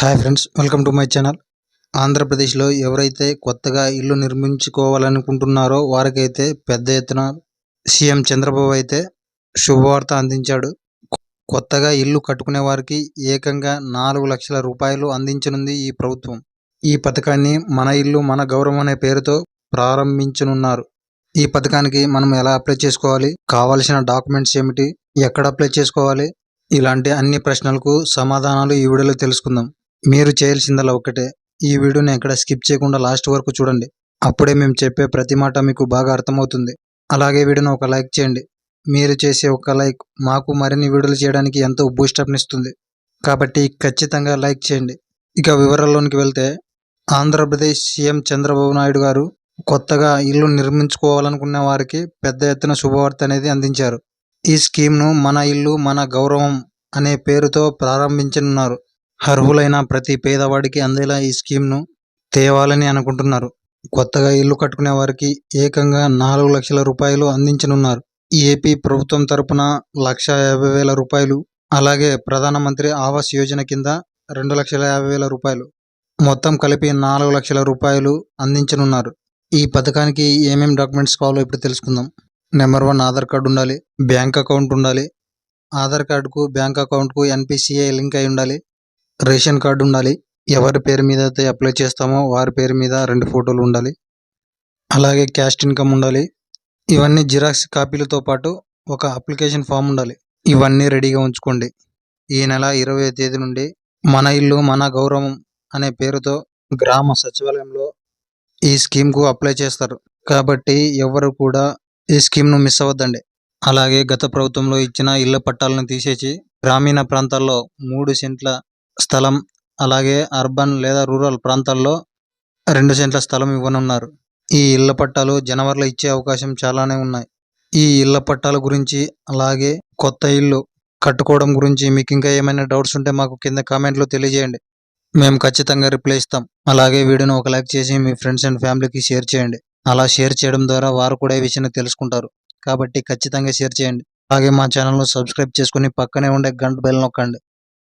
Hi friends welcome to my channel. ఆంధ్రప్రదేశ్లో ఎవరైతే కొత్తగా ఇల్లు నిర్మించుకోవాలనుకుంటున్నారో వారికైతే పెద్ద ఎత్తున సీఎం చంద్రబాబు అయితే శుభవార్త అందించాడు. కొత్తగా ఇల్లు కట్టుకునే వారికి ఏకంగా నాలుగు లక్షల రూపాయలు అందించనుంది ఈ ప్రభుత్వం. ఈ పథకాన్ని మన ఇల్లు మన గౌరవం అనే పేరుతో ప్రారంభించనున్నారు. ఈ పథకానికి మనం ఎలా అప్లై చేసుకోవాలి? కావాల్సిన డాక్యుమెంట్స్ ఏమిటి? ఎక్కడ అప్లై చేసుకోవాలి? ఇలాంటి అన్ని ప్రశ్నలకు సమాధానాలు ఈ వీడియోలో తెలుసుకుందాం. మీరు చేయాల్సిందల్లా ఒకటే ఈ వీడియోని ఎక్కడ స్కిప్ చేయకుండా లాస్ట్ వరకు చూడండి. అప్పుడే మేము చెప్పే ప్రతి మాట మీకు బాగా అర్థమవుతుంది. అలాగే వీడియోని ఒక లైక్ చేయండి. మీరు చేసే ఒక లైక్ మాకు మరిన్ని వీడియోలు చేయడానికి ఎంతో బూస్టప్నిస్తుంది కాబట్టి ఖచ్చితంగా లైక్ చేయండి. ఇక వివరాల్లోనికి వెళ్తే ఆంధ్రప్రదేశ్ సీఎం చంద్రబాబు నాయుడు గారు కొత్తగా ఇల్లు నిర్మించుకోవాలనుకునే వారికి పెద్ద ఎత్తున శుభవార్త అనేది అందించారు. ఈ స్కీమ్ను మన ఇల్లు మన గౌరవం అనే పేరుతో ప్రారంభించనున్నారు. అర్హులైన ప్రతి పేదవాడికి అందేలా ఈ స్కీమ్ను తేవాలని అనుకుంటున్నారు. కొత్తగా ఇల్లు కట్టుకునే వారికి ఏకంగా నాలుగు లక్షల రూపాయలు అందించనున్నారు. ఏపీ ప్రభుత్వం తరపున లక్ష యాభై వేల రూపాయలు అలాగే ప్రధానమంత్రి ఆవాస్ యోజన కింద రెండు లక్షల యాభై వేల రూపాయలు. మొత్తం కలిపి నాలుగు లక్షల రూపాయలు అందించనున్నారు. ఈ పథకానికి ఏమేమి డాక్యుమెంట్స్ కావాలో ఇప్పుడు తెలుసుకుందాం. నెంబర్ వన్ ఆధార్ కార్డు ఉండాలి బ్యాంక్ అకౌంట్ ఉండాలి ఆధార్ కార్డుకు బ్యాంక్ అకౌంట్కు ఎన్పిసిఐ లింక్ అయి ఉండాలి రేషన్ కార్డు ఉండాలి. ఎవరి పేరు మీద అయితే అప్లై చేస్తామో వారి పేరు మీద రెండు ఫోటోలు ఉండాలి. అలాగే క్యాస్ట్ ఇన్కమ్ ఉండాలి. ఇవన్నీ జిరాక్స్ కాపీలతో పాటు ఒక అప్లికేషన్ ఫామ్ ఉండాలి. ఇవన్నీ రెడీగా ఉంచుకోండి. ఈ నెల ఇరవై తేదీ నుండి మన ఇల్లు మన గౌరవం అనే పేరుతో గ్రామ సచివాలయంలో ఈ స్కీమ్కు అప్లై చేస్తారు. కాబట్టి ఎవరు కూడా ఈ స్కీమ్ను మిస్ అవ్వద్దండి. అలాగే గత ప్రభుత్వంలో ఇచ్చిన ఇళ్ళ పట్టాలను తీసేసి గ్రామీణ ప్రాంతాల్లో మూడు సెంట్ల స్థలం అలాగే అర్బన్ లేదా రూరల్ ప్రాంతాల్లో రెండు సెంట్ల స్థలం ఇవ్వనున్నారు. ఈ ఇళ్ళ పట్టాలు జనవరిలో ఇచ్చే అవకాశం చాలానే ఉన్నాయి. ఈ ఇళ్ళ పట్టాల గురించి అలాగే కొత్త ఇల్లు కట్టుకోవడం గురించి మీకు ఇంకా ఏమైనా డౌట్స్ ఉంటే మాకు కింద కామెంట్లో తెలియజేయండి. మేము ఖచ్చితంగా రిప్లై ఇస్తాం. అలాగే వీడియోను ఒక లైక్ చేసి మీ ఫ్రెండ్స్ అండ్ ఫ్యామిలీకి షేర్ చేయండి. అలా షేర్ చేయడం ద్వారా వారు కూడా ఈ విషయాన్ని తెలుసుకుంటారు. కాబట్టి ఖచ్చితంగా షేర్ చేయండి. అలాగే మా ఛానల్ను సబ్స్క్రైబ్ చేసుకుని పక్కనే ఉండే గంట బెల్ నొక్కండి.